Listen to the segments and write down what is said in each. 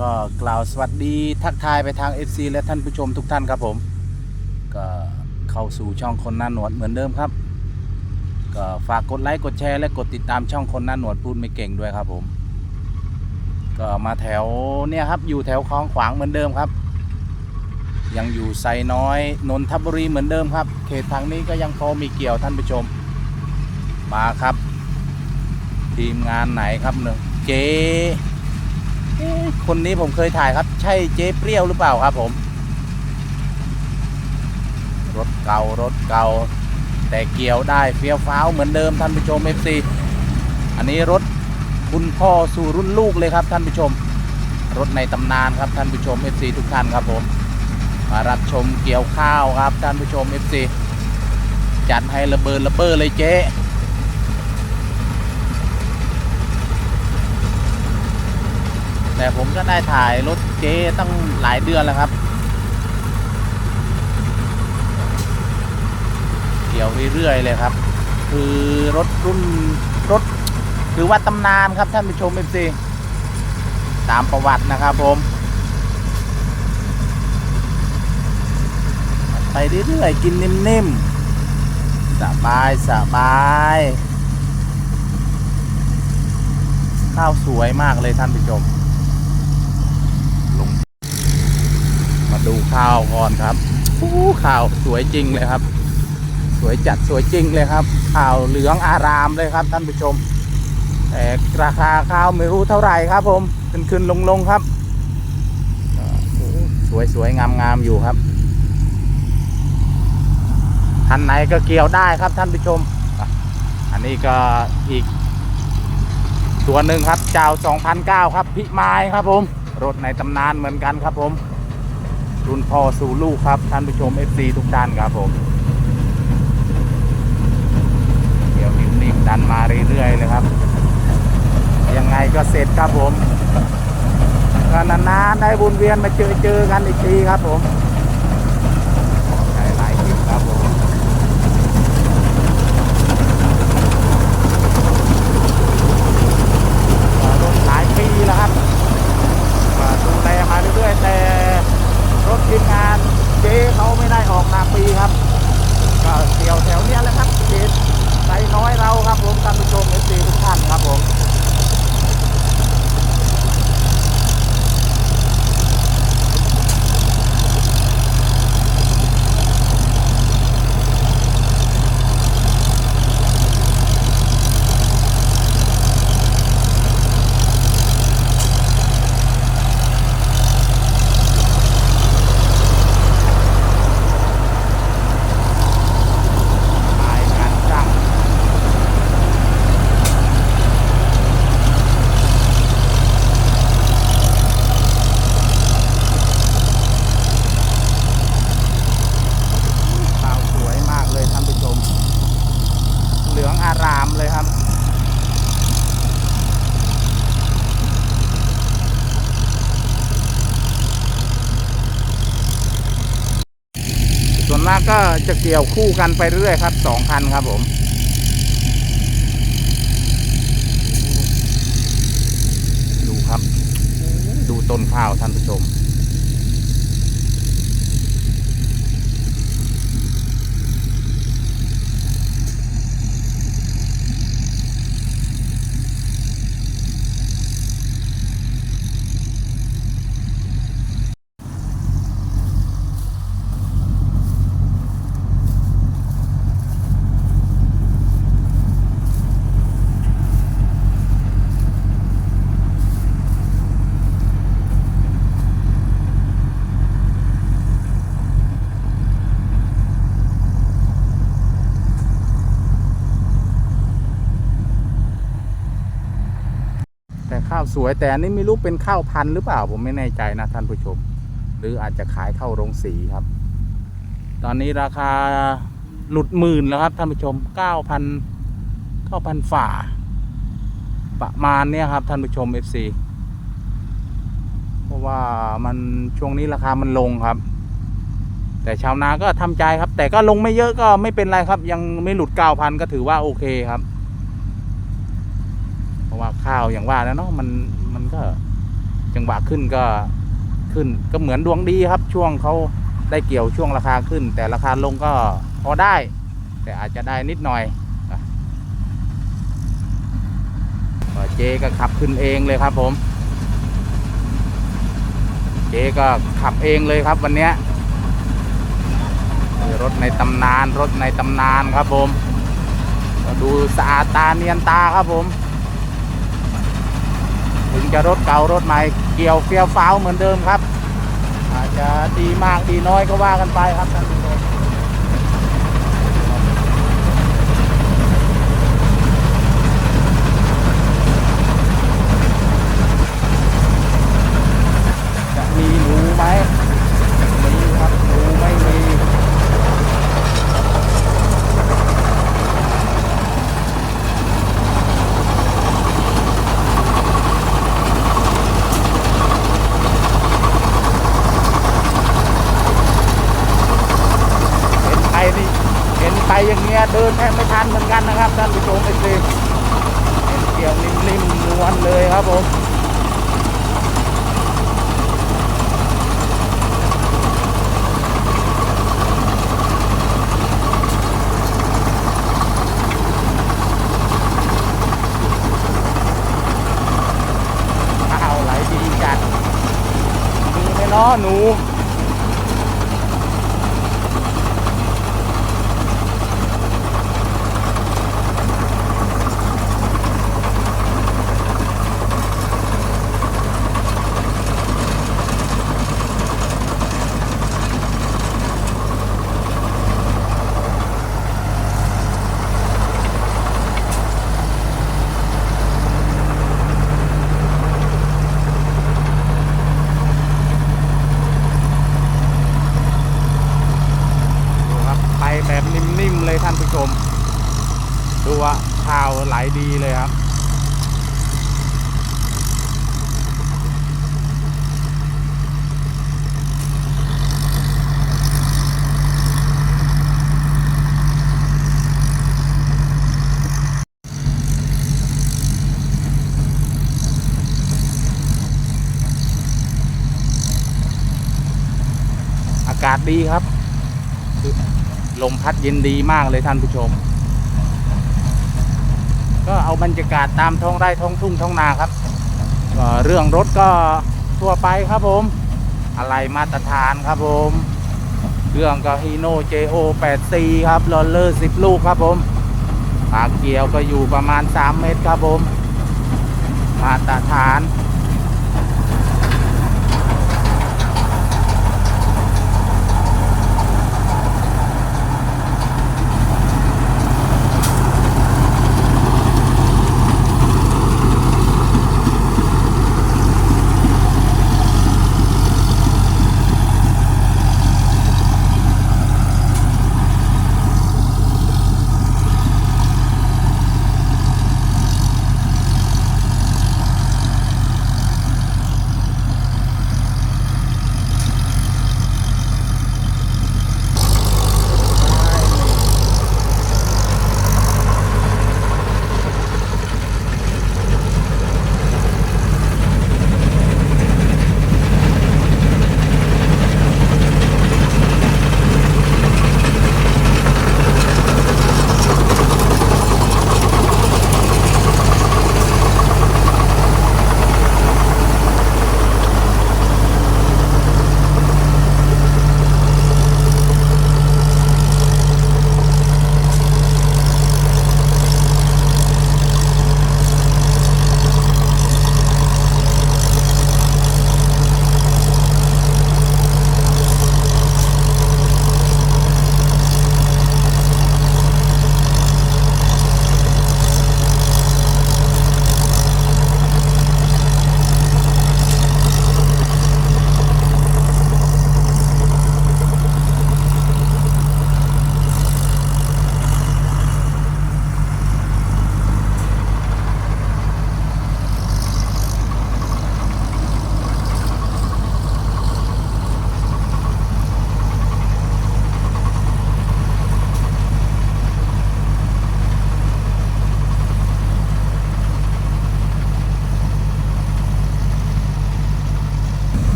ก็กล่าวสวัสดีทักทายไปทาง FC และท่านผู้ชมทุกท่านครับผม ก็เข้าสู่ช่องคนหน้าหนวดเหมือนเดิมครับ ก็ฝากกดไลค์กดแชร์และกดติดตามช่องคนหน้าหนวดพูดไม่เก่งด้วยครับผม ก็มาแถวเนี่ยครับอยู่แถวคลองขวางเหมือนเดิมครับ ยังอยู่ไซน้อยนนทบุรีเหมือนเดิมครับ เขตทางนี้ก็ยังพอมีเกี่ยวท่านผู้ชม มาครับ ทีมงานไหนครับหนึ่งเจ คนนี้ผมเคยถ่ายครับ ใช่เจ๊เปรี้ยวหรือเปล่าครับผม รถเก่ารถเก่า แต่เกี่ยวได้เฟี้ยวฟ้าวเหมือนเดิมท่านผู้ชม FC อันนี้รถคุณพ่อสู่รุ่นลูกเลยครับท่านผู้ชม รถในตำนานครับท่านผู้ชม FC ทุกท่านครับผม มารับชมเกี่ยวข้าวครับท่านผู้ชม FC จัดให้ระเบิดระเบ้อเลยเจ๊ แต่ผมก็ได้ถ่ายรถเจ๊ตั้งหลายเดือนแล้วครับ เกี่ยวเรื่อยๆเลยครับ คือรถรุ่นรถถือว่าตำนานครับท่านผู้ชมเอฟซีตามประวัตินะครับผม ไปเรื่อยๆกินนิ่มๆ สบายสบายข้าวสวยมากเลยท่านผู้ชม ลง มาดูข้าวก่อนครับอู้ข้าวสวยจริงเลยครับ สวยจัดสวยจริงเลยครับ ข้าวเหลืองอารามเลยครับ ท่านผู้ชม แต่ราคาข้าวไม่รู้เท่าไหร่ครับ ผมขึ้นขึ้นลงลงครับสวยสวยงามงามอยู่ครับท่านไหนก็เกี่ยวได้ครับท่านผู้ชม อันนี้ก็อีก ตัวหนึ่งครับเจ้า2009 ครับ พิมายครับผม รถในตำนานเหมือนกันครับผม รุ่นพ่อสู่ลูกครับ ท่านผู้ชม FC ทุกท่านครับผม เดี๋ยวนิ่มๆดันมาเรื่อยๆเลยครับ ยังไงก็เสร็จครับผมก็นานๆได้บุญเวียนมาเจอเจอกันอีกทีครับผมหลายๆคลิปครับผม ก็รถหลายปีแล้วครับก็ดูแลมาเรื่อยๆแต่รถทีมงานเจ๊เขาไม่ได้ออกนาปีครับ ก็เกี่ยวแถวเนี้ยแหละครับเขตไซน้อยเราครับผมท่านผู้ชมเอฟซีทุกท่านครับผมถ่ายงานจ้างข้าวสวยมากเลยท่านผู้ชม เหลืองอารามเลยครับ ส่วนมากก็จะเกี่ยวคู่กันไปเรื่อยครับสองคันครับผมดูครับ ดูต้นข้าวท่านผู้ชม สวยแต่นนี้ไม่รู้เป็นข้าวพันธุ์หรือเปล่าผมไม่แน่ใจนะท่านผู้ชม หรืออาจจะขายเข้าโรงสีครับ ตอนนี้ราคาหลุดหมื่นแล้วครับท่านผู้ชมเก้าพันเก้าพันฝ่า ประมาณเนี้ยครับท่านผู้ชม FC เพราะว่ามันช่วงนี้ราคามันลงครับ แต่ชาวนาก็ทำใจครับ แต่ก็ลงไม่เยอะก็ไม่เป็นไรครับ ยังไม่หลุดเก้าพันก็ถือว่าโอเคครับ เพราะว่าข้าวอย่างว่าแล้วเนาะมันมันก็จังหวะขึ้นก็ขึ้นก็เหมือนดวงดีครับ ช่วงเขาได้เกี่ยวช่วงราคาขึ้น แต่ราคาลงก็พอได้ แต่อาจจะได้นิดหน่อยอเจก็ขับขึ้นเองเลยครับผม เจก็ขับเองเลยครับวันเนี้ยรถในตำนานรถในตำนานครับผมดูสะอาดตาเนียนตาครับผม ถึงจะรถเก่ารถใหม่เกี่ยวเฟี้ยวฟ้าวเหมือนเดิมครับ อาจจะดีมากดีน้อยก็ว่ากันไปครับท่านผู้ชมจะมีหนูไหมมีครับหนูไม่มี เห็นไปนี่เห็นไปอย่างเงี้ยเดินแทบไม่ทันเหมือนกันนะครับท่านผู้ชมไอ้สิเห็นเกี่ยวนิ่มๆนวลเลยครับผมข้าวไหลดีจัดมีไหมเนาะหนู ดูครับไปแบบนิ่มๆเลยท่าน ผู้ชม ดูว่าข่าวไหลดีเลยครับ อากาศดีครับ ลมพัดเย็นดีมากเลยท่านผู้ชม ก็เอาบรรยากาศตามท้องไร่ท้องทุ่งท้องนาครับเรื่องรถก็ทั่วไปครับผม อะไรมาตรฐานครับผมเครื่องก็ฮีโน่ JO 8 c ครับลอเลอร์10 ลูกครับผมปากเกียวก็อยู่ประมาณ 3 เมตรครับผม มาตรฐาน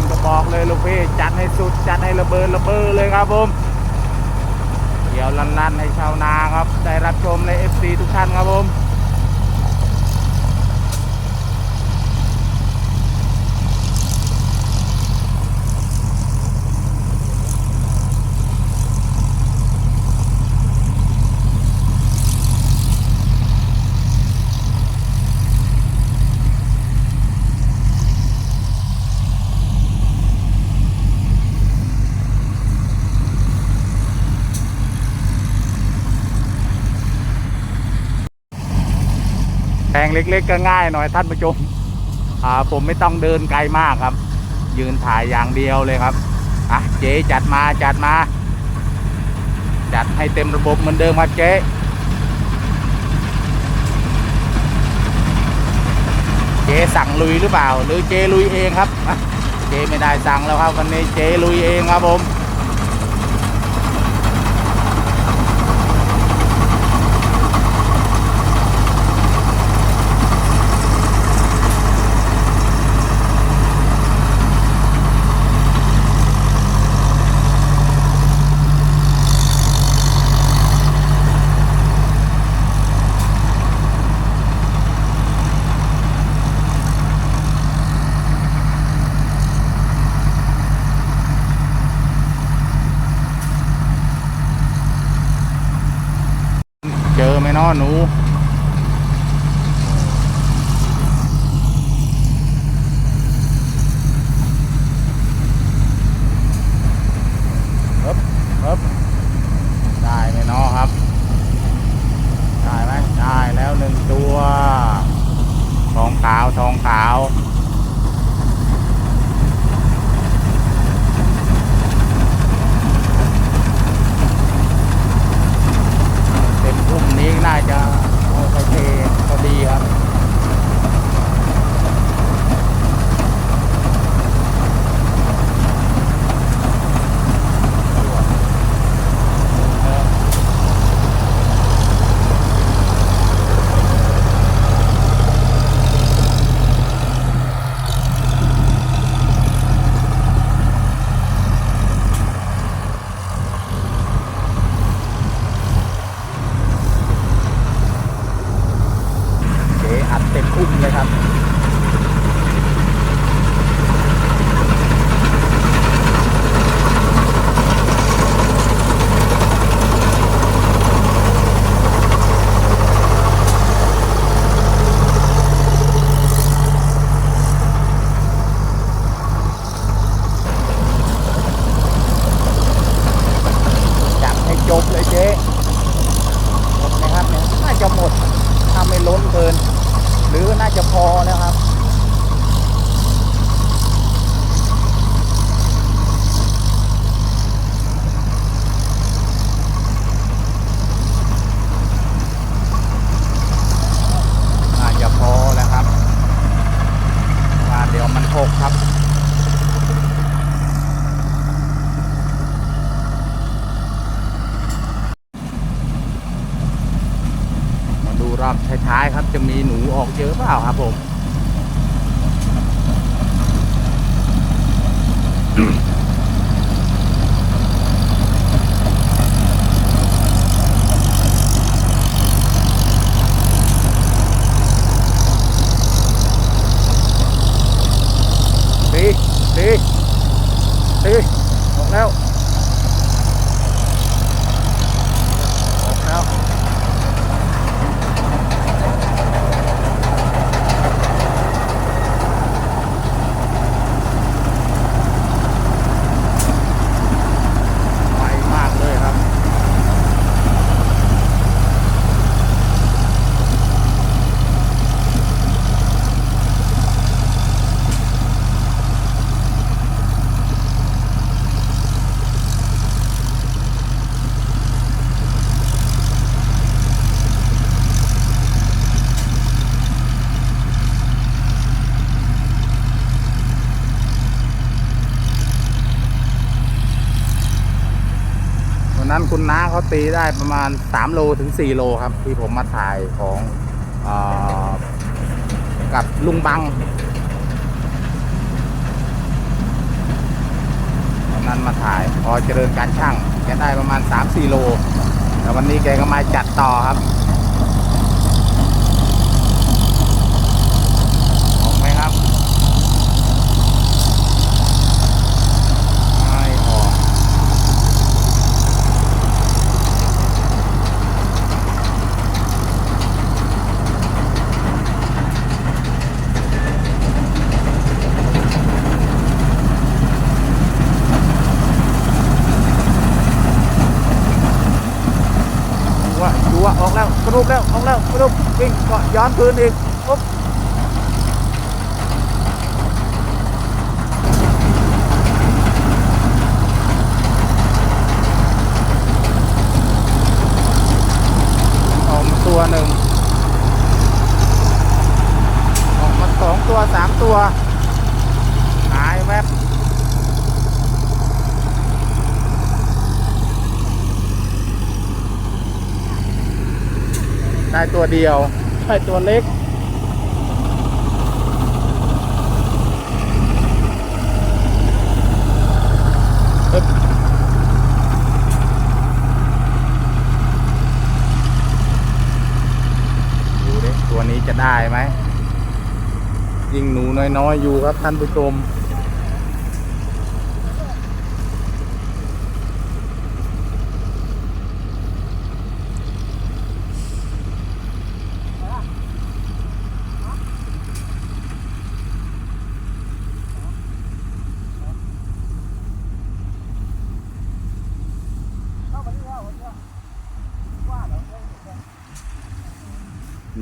อัดให้เต็มกระบอกเลยลูกพี่จัดให้สุดจัดให้ระเบิดระเบ้อเลยครับผมเดี๋ยวลั่นๆให้ชาวนาครับ ได้รับชมใน FC ทุกท่านครับผม แปลงเล็กๆก็ง่ายหน่อยท่านผู้ชมอ่าผมไม่ต้องเดินไกลมากครับ ยืนถ่ายอย่างเดียวเลยครับอะเจ๊จัดมาจัดมา จัดให้เต็มระบบเหมือนเดิมครับเจ๊เจ๊สั่งลุยหรือเปล่า หรือเจ๊ลุยเองครับเจ๊ไม่ได้สั่งแล้วครับวันนี้เจ๊ลุยเองครับผม น่าจะหมดถ้าไม่ล้นเกิน หรือน่าจะพอแล้วครับน่าจะพอแล้วครับว่าเดี๋ยวมันหกครับ มาดูรอบท้ายๆครับ จะมีหนูออกเยอะเปล่าครับผม ดีดีดีออกแล้ว ออกแล้ว คุณน้าเขา ตีได้ประมาณ 3 โลถึง 4 โลครับ ที่ผมมาถ่ายของอกับลุงบังตอนนั้นมาถ่ายพอเจริญการช่างแกได้ประมาณ 3-4 โลแต่วันนี้แกก็มาจัดต่อครับออกไหมครับไม่ออก ว่า ดูว่าออกแล้วกระดูกแล้วออกแล้วกระดูกวิ่งก็ย้อนคืนอีกปุ๊บออกมาตัวหนึ่งออกมาสองตัวสามตัว หายแวบ ได้ตัวเดียวได้ตัวเล็ก ดูดิตัวนี้จะได้ไหม ยิงหนูน้อยๆ อยู่ครับท่านผู้ชม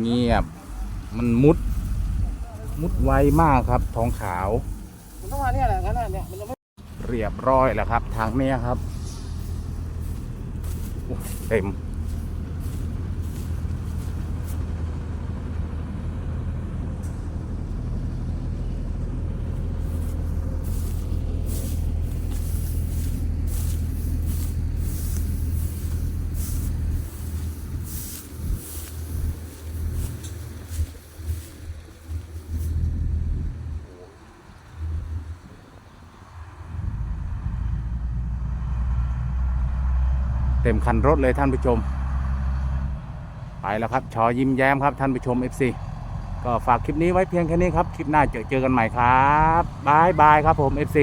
เงียบ มันมุด มุดไวมากครับ ทองขาว มันต้องมาเนี่ยแหละงั้นน่ะเนี่ยมันจะไม่เรียบร้อยแล้วครับ ทางเนี้ยครับเต็ม เต็มคันรถเลยท่านผู้ชม ไปแล้วครับชอยิ้มแย้มครับท่านผู้ชม FC ก็ฝากคลิปนี้ไว้เพียงแค่นี้ครับ คลิปหน้าเจอเจอกันใหม่ครับบายบายครับผม FC